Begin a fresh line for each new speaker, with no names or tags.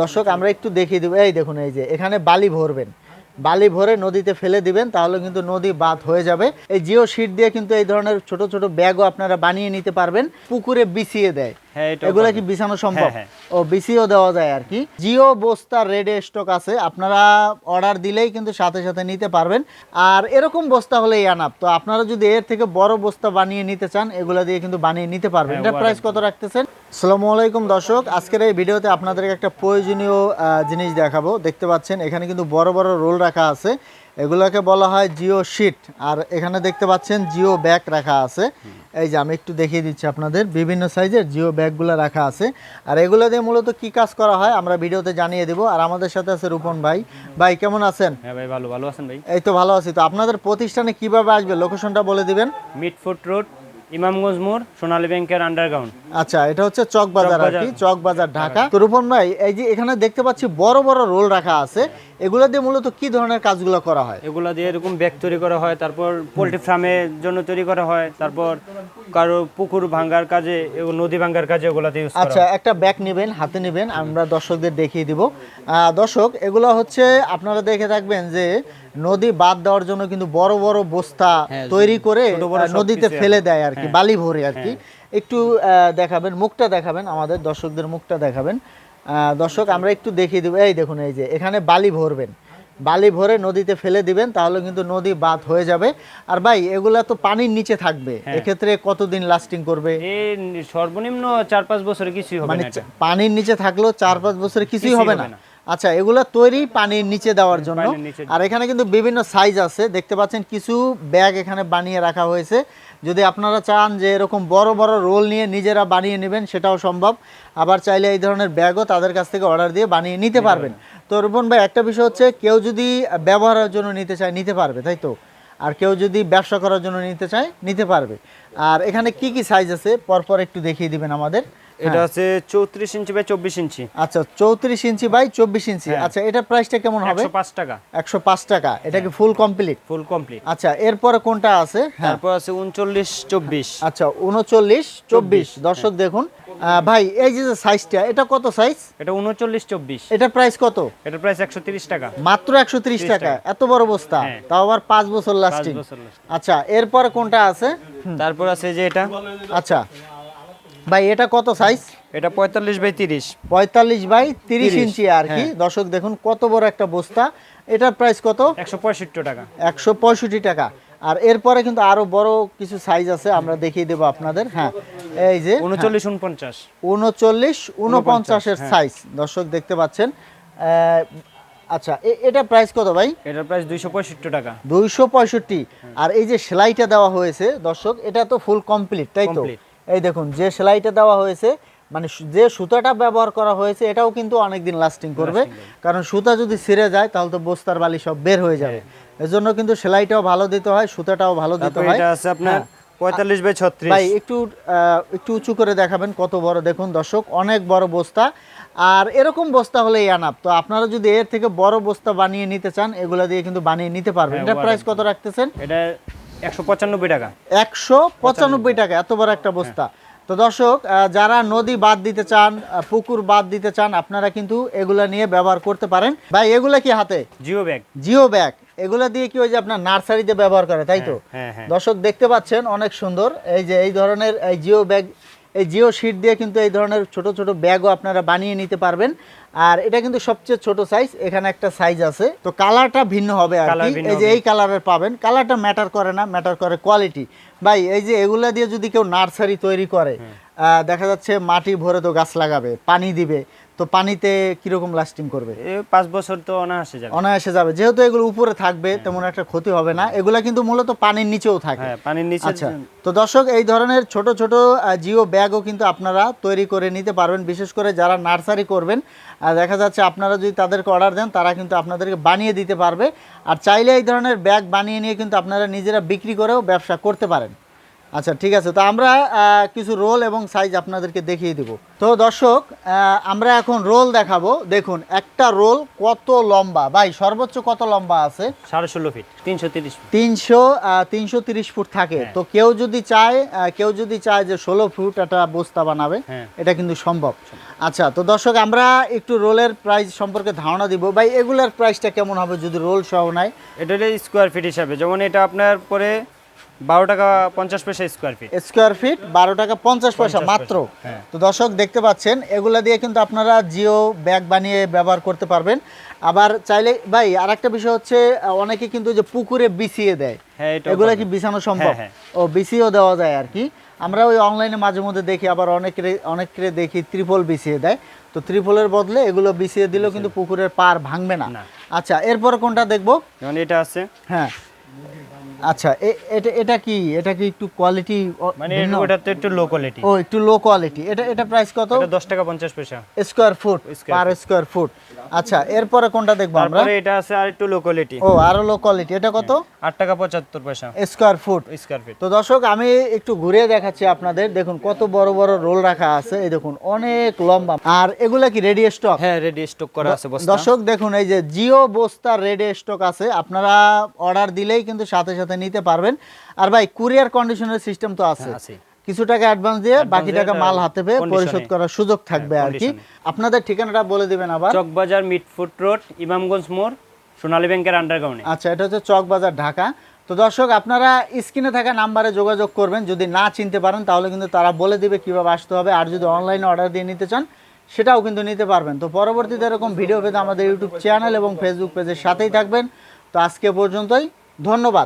দর্শক, আমরা একটু দেখিয়ে দেবো। এই দেখুন, এই যে, এখানে বালি ভরবেন। বালি ভরে নদীতে ফেলে দিবেন, তাহলে কিন্তু নদী বাদ হয়ে যাবে। এই জিও শিট দিয়ে কিন্তু এই ধরনের ছোট ছোট ব্যাগও আপনারা বানিয়ে নিতে পারবেন, পুকুরে বিছিয়ে দেয়। এগুলা কি বিছানো সম্ভব?
হ্যাঁ,
ও বিসিও দেওয়া যায় আর কি। জিও বস্তা রেডে স্টক আছে। আপনারা অর্ডার দিলেই কিন্তু সাথে সাথে নিতে পারবেন। আর এরকম বস্তা হলেই আনাপ। তো আপনারা যদি এর থেকে বড় বস্তা বানিয়ে নিতে চান এগুলা দিয়ে কিন্তু বানিয়ে নিতে পারবেন।
হ্যাঁ,
এটা প্রাইস কত রাখতেছেন? আসসালামু আলাইকুম দর্শক। আজকের এই ভিডিওতে আপনাদেরকে একটা প্রয়োজনীয় জিনিস দেখাবো। দেখতে পাচ্ছেন এখানে কিন্তু বড় বড় রোল রাখা আছে। এগুলোকে বলা হয় জিও শিট। আর এখানে দেখতে পাচ্ছেন জিও ব্যাগ রাখা আছে। এই যে আমি একটু দেখিয়ে দিচ্ছি আপনাদের বিভিন্ন সাইজের জিও ব্যাগগুলো রাখা আছে। আর এগুলো দিয়ে মূলত কি কাজ করা হয় আমরা ভিডিওতে জানিয়ে দেব। আর আমাদের সাথে আছে রূপন ভাই। ভাই কেমন আছেন?
হ্যাঁ ভাই ভালো। ভালো আছেন ভাই?
এই তো ভালো আছি। তো আপনাদের প্রতিষ্ঠানে কীভাবে আসবে? লোকেশনটা বলে দিবেন।
মিটফুট রোড ইমামগঞ্জ মোড় সোনালী ব্যাংকের আন্ডারগ্রাউন্ড
আচ্ছা এটা হচ্ছে চকবাজার আর কি
চকবাজার।
চকবাজার ঢাকা। তো রূপন ভাই এই যে এখানে দেখতে পাচ্ছি বড় বড় রোল রাখা আছে। এগুলো দিয়ে মূলত কি ধরনের কাজগুলো করা হয়?
এগুলো দিয়ে এরকম ব্যাগ তৈরি করা হয় তারপর পোলট্রি ফার্মের জন্য তৈরি করা হয় তারপর কারও পুকুর ভাঙ্গার কাজে এগুলো নদী ভাঙ্গার কাজে ওগুলাতে ইউজ
আচ্ছা একটা ব্যাগ নেবেন হাতে নেবেন আমরা দর্শকদের দেখিয়ে দিব। আহ, দর্শক এগুলো হচ্ছে আপনারা দেখে থাকবেন যে নদী বাদ দেওয়ার জন্য কিন্তু বড় বড় বস্তা
হ্যাঁ,
তৈরি করে নদীতে ফেলে দেয় আর কি
হ্যাঁ।
বালি ভরে আর কি। একটু আহ, দেখাবেন মুখটা দেখাবেন আমাদের দর্শকদের মুখটা দেখাবেন। দর্শক আমরা একটু দেখিয়ে দেবো। এই দেখুন এই যে এখানে বালি ভরবেন। বালি ভরে নদীতে ফেলে দিবেন তাহলে কিন্তু নদী বাদ হয়ে যাবে। আর ভাই এগুলা তো পানির নিচে থাকবে।
হ্যাঁ।
এক্ষেত্রে কতদিন লাস্টিং করবে?
সর্বনিম্ন চার পাঁচ বছরে কিছুই হবে
মানে পানির নিচে থাকলেও চার পাঁচ বছরে কিছুই হবে না। আচ্ছা এগুলো তৈরি পানির নিচে দেওয়ার জন্য। আর এখানে কিন্তু বিভিন্ন সাইজ আছে। দেখতে পাচ্ছেন কিছু ব্যাগ এখানে বানিয়ে রাখা হয়েছে। যদি আপনারা চান যে এরকম বড় বড় রোল নিয়ে নিজেরা বানিয়ে নেবেন সেটাও সম্ভব। আবার চাইলে এই ধরনের ব্যাগও তাদের কাছ থেকে অর্ডার দিয়ে বানিয়ে নিতে পারবেন। তো রূপন ভাই একটা বিষয় হচ্ছে কেউ যদি ব্যবহারের জন্য নিতে চায় নিতে পারবে তাই তো? আর কেউ যদি ব্যবসা করার জন্য নিতে চায় নিতে পারবে। আর এখানে কি কি সাইজ আছে? পরপর একটু দেখিয়ে দিবেন আমাদের।
এটা হচ্ছে চৌত্রিশ ইঞ্চি বাই চব্বিশ ইঞ্চি।
আচ্ছা চৌত্রিশ ইঞ্চি বাই চব্বিশ ইঞ্চি।
হ্যাঁ।
আচ্ছা এটা প্রাইসটা কেমন হবে?
একশো পাঁচ টাকা।
একশো পাঁচ টাকা। এটা কি ফুল কমপ্লিট?
Full complete.
আচ্ছা এরপরে কোনটা আছে? হ্যাঁ।
তারপর আছে উনচল্লিশ চব্বিশ।
আচ্ছা উনচল্লিশ চব্বিশ। দর্শক দেখুন ভাই এই যে সাইজটা এটা কত সাইজ?
এটা উনচল্লিশ চব্বিশ।
এটা প্রাইস কত?
এটার প্রাইস একশো তিরিশ টাকা।
মাত্র একশো ত্রিশ টাকা।
টাকা।
এত বড় বস্তা?
হ্যাঁ।
তাও আবার পাঁচ বছর
পাঁচ
লাস্টিং আচ্ছা এরপরে কোনটা আছে?
তারপর আছে যে এটা।
আচ্ছা ভাই এটা কত সাইজ
এটা পঁয়তাল্লিশ বাই তিরিশ।
পঁয়তাল্লিশ বাই তিরিশ ইঞ্চি আর কি।
হ্যাঁ।
দর্শক দেখুন কত বড় একটা বস্তা। এটার প্রাইস কত?
একশো পঁয়ষট্টি টাকা।
একশো পঁয়ষট্টি টাকা। আর এরপরে কিন্তু আরও বড় কিছু সাইজ আছে আমরা দেখিয়ে দেবো আপনাদের। হ্যাঁ এই যে
উনচল্লিশ উনপঞ্চাশ।
উনচল্লিশ উনপঞ্চাশের
হ্যাঁ।
সাইজ দর্শক দেখতে পাচ্ছেন। আচ্ছা এটা প্রাইস কত ভাই?
এটার প্রাইস দুইশো পঁয়ষট্টি টাকা।
দুইশো পঁয়ষট্টি। আর এই যে সেলাইটা দেওয়া হয়েছে দর্শক এটা তো ফুল কমপ্লিট তাই তো। এই দেখুন যে সেলাইটা দেওয়া হয়েছে মানে যে সুতাটা ব্যবহার করা হয়েছে এটাও কিন্তু অনেকদিন লাস্টিং করবে। কারণ সুতা যদি ছিঁড়ে যায় তাহলে তো বস্তার বালি সব বের হয়ে যাবে। এজন্য কিন্তু সেলাইটাও ভালো দিতে হয় সুতাটাও ভালো দিতে হয়।
এটা আছে আপনার
হ্যাঁ।
পঁয়তাল্লিশ বাই ছত্রিশ।
ভাই একটু একটু উঁচু করে দেখাবেন কত বড়। দেখুন দর্শক অনেক বড় বস্তা। আর এরকম বস্তা হলেই আনাপ। তো আপনারা যদি এর থেকে বড় বস্তা বানিয়ে নিতে চান এগুলা দিয়ে কিন্তু বানিয়ে নিতে পারবেন।
হ্যাঁ,
এটা প্রাইস কত রাখতেছেন?
এটা একশো পঁচানব্বই টাকা।
একশো পঁচানব্বই টাকা এত বড় একটা বস্তা। তো দর্শক যারা নদী বাদ দিতে চান পুকুর বাদ দিতে চান আপনারা কিন্তু এগুলা নিয়ে ব্যবহার করতে পারেন। ভাই এগুলা কি হাতে?
Geo bag.
Geo bag. এগুলা দিয়ে কি ওই যে আপনার নার্সারিতে ব্যবহার করে তাই তো?
হ্যাঁ হ্যাঁ।
দর্শক দেখতে পাচ্ছেন অনেক সুন্দর। এই যে এই ধরনের এই জিও ব্যাগ এই জিও শিট দিয়ে কিন্তু এই ধরনের ছোট ছোট ব্যাগও আপনারা বানিয়ে নিতে পারবেন। আর এটা কিন্তু সবচেয়ে ছোট সাইজ এখানে একটা সাইজ আছে। তো কালারটা ভিন্ন হবে আর কি। এই যে। এই কালারের পাবেন। কালারটা ম্যাটার করে না ম্যাটার করে কোয়ালিটি ভাই এই যে এগুলা দিয়ে যদি কেউ নার্সারি তৈরি করে আহ, দেখা যাচ্ছে মাটি ভরে তো গাছ লাগাবে পানি দিবে তো পানিতে কীরকম লাস্টিং করবে?
পাঁচ বছর তো অনায়াসে যাবে।
অনায়াসে যাবে। যেহেতু এগুলো উপরে থাকবে তেমন একটা ক্ষতি হবে না। এগুলা কিন্তু মূলত পানির নিচেও থাকে।
হ্যাঁ পানির নিচে
আচ্ছা। তো দর্শক এই ধরনের ছোট ছোট জিও ব্যাগও কিন্তু আপনারা তৈরি করে নিতে পারবেন। বিশেষ করে যারা নার্সারি করবেন আর দেখা যাচ্ছে আপনারা যদি তাদেরকে অর্ডার দেন তারা কিন্তু আপনাদেরকে বানিয়ে দিতে পারবে। আর চাইলে এই ধরনের ব্যাগ বানিয়ে নিয়ে কিন্তু আপনারা নিজেরা বিক্রি করেও ব্যবসা করতে পারেন। আচ্ছা ঠিক আছে। তো আমরা কিছু রোল এবং সাইজ আপনাদেরকে দেখিয়ে দিব। তো দর্শক আমরা এখন রোল দেখাবো। দেখুন একটা রোল কত লম্বা? ভাই সর্বোচ্চ কত লম্বা আছে?
সাড়ে ষোলো ফিট তিনশো তিরিশ
তিনশো তিনশো তিরিশ ফুট থাকে।
হ্যাঁ।
তো কেউ যদি চায় কেউ যদি চায় যে ষোলো ফুট একটা বস্তা বানাবে
হ্যাঁ।
এটা কিন্তু সম্ভব। আচ্ছা তো দর্শক আমরা একটু রোলের প্রাইস সম্পর্কে ধারণা দিব। ভাই এগুলার প্রাইসটা কেমন হবে যদি রোল সহ নেয়
এটা স্কোয়ার ফিট হিসাবে। যেমন এটা আপনার পরে বারো টাকা পঞ্চাশ পয়সা স্কোয়ার ফিট
স্কোয়ার ফিট বারো টাকা পঞ্চাশ পয়সা মাত্র।
হ্যাঁ।
তো দর্শক দেখতে পাচ্ছেন এগুলা দিয়ে কিন্তু আপনারা জিও ব্যাগ বানিয়ে ব্যবহার করতে পারবেন। আবার চাইলে ভাই আর একটা বিষয় হচ্ছে অনেকে কিন্তু যে পুকুরে বিছিয়ে দেয়।
হ্যাঁ
এগুলা কি বিছানো সম্ভব?
হ্যাঁ,
ও বিছিয়েও দেওয়া যায় আর কি। আমরা ওই অনলাইনে মাঝে মধ্যে দেখি আবার অনেকের অনেকের দেখি ত্রিপল বিছিয়ে দেয়। তো ত্রিপলের বদলে এগুলো বিছিয়ে দিলেও কিন্তু পুকুরের পার ভাঙবে না।
না।
আচ্ছা এরপর কোনটা দেখব?
এটা আছে।
হ্যাঁ। আচ্ছা এটা এটা কি এটা কি একটু কোয়ালিটি
মানে এটা তো একটু লো কোয়ালিটি
ও একটু লো কোয়ালিটি এটা এটা প্রাইস কত?
এটা দশ টাকা পঞ্চাশ পয়সা।
Square foot per square foot আচ্ছা এরপরে কোনটা দেখব আমরা?
এটা আছে আর একটু লো কোয়ালিটি
ও আরও লো কোয়ালিটি এটা কত?
আট টাকা পঁচাত্তর পয়সা।
স্কোয়ার ফুট
স্কোয়ার ফিট
তো দর্শক আমি একটু ঘুরে দেখাচ্ছি আপনাদের। দেখুন কত বড় বড় রোল রাখা আছে। এই দেখুন অনেক লম্বা। আর এগুলা কি রেডি স্টক
হ্যাঁ রেডি স্টক করা আছে বস্তা।
দর্শক দেখুন এই যে জিও বস্তা রেডি স্টক আছে। আপনারা অর্ডার দিলেই কিন্তু সাথে সাথে নিতে পারবেন। আর ভাই কুরিয়ার কন্ডিশনের সিস্টেম তো আছে।
হ্যাঁ, আছে।
কিছু টাকা অ্যাডভান্স দিয়ে বাকি টাকা মাল হাতে পেয়ে পরিশোধ করার সুযোগ থাকবে আর কি। আপনাদের ঠিকানাটা বলে দিবেন আবার।
চকবাজার মিটফুট রোড ইমামগঞ্জ মোড় সোনালী ব্যাংকের আন্ডারগ্রাউন্ডে
আচ্ছা এটা হচ্ছে চকবাজার ঢাকা। তো দর্শক আপনারা স্ক্রিনে থাকা নাম্বারে যোগাযোগ করবেন। যদি না চিনতে পারেন তাহলে কিন্তু তারা বলে দিবে কীভাবে আসতে হবে। আর যদি অনলাইনে অর্ডার দিয়ে নিতে চান সেটাও কিন্তু নিতে পারবেন। তো পরবর্তীতে এরকম ভিডিও পেতে আমাদের ইউটিউব চ্যানেল এবং ফেসবুক পেজের সাথেই থাকবেন। তো আজকে পর্যন্তই ধন্যবাদ।